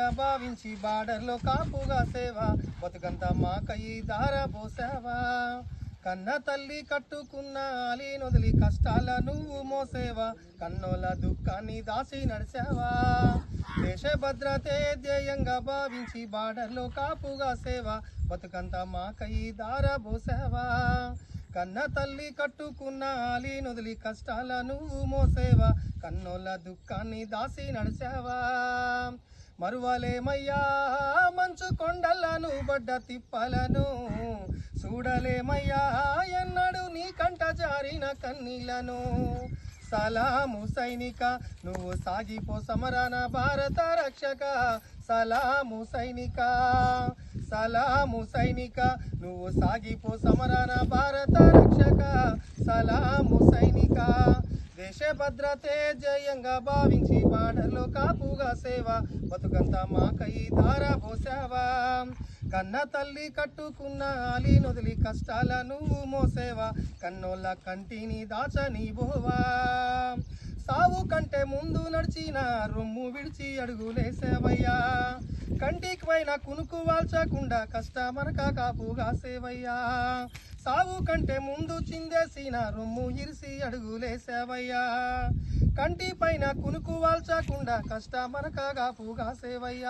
గా భావించి బార్డర్లో కాపుగా సేవ. బతుకంతా మాకయి దార పోసావా. కన్న తల్లి కట్టుకున్న అలీ నొదిలి కష్టాల నువ్వు మోసేవా. కన్నోల దుఃఖాన్ని దాసి నడిచావా దేశ భద్రతే ధ్యేయంగా భావించి బార్డర్లో కాపుగా సేవ. బతుకంతా మాకయి దార పోసావా. కన్న తల్లి కట్టుకున్న అలీ నొదిలి కష్టాల నువ్వు మోసేవా. కన్నోల దుఃఖాన్ని దాసి నడిచావా మరువలేమయ్యా మంచు కొండలను బడ్డ తిప్పలను. చూడలేమయ్యా ఎన్నడు నీ కంట జారిన కన్నీలను సలాము సైనిక నువ్వు సాగిపో సమరాన భారత రక్షక. సలాము సైనిక సలాము సైనిక నువ్వు సాగిపో సమరాన భారత రక్షక. సలాము సైనిక. దేశ భద్రతే జయంగా భావించి బాటలో కాపుగా సేవ. బతుకంతా మాకై దార పోసావా. కన్న తల్లి కట్టుకున్న అలి నొదిలి కష్టాల నువ్వు మోసేవా. కన్నోళ్ళ కంటిని దాచని బోవా నడిచిన రొమ్ము విడిచి అడుగులేసేవయ్యా. కంటికి పైన కునుకు వాల్చకుండా కష్టమనక కాపుగా సేవయ్యా. సాగు కంటే ముందు చిందేసిన రొమ్ము ఇరిసి అడుగులేసేవయ్యా. కంటి పైన కునుకు వాల్చకుండా కష్టమనక కాపుగా సేవయ్యా.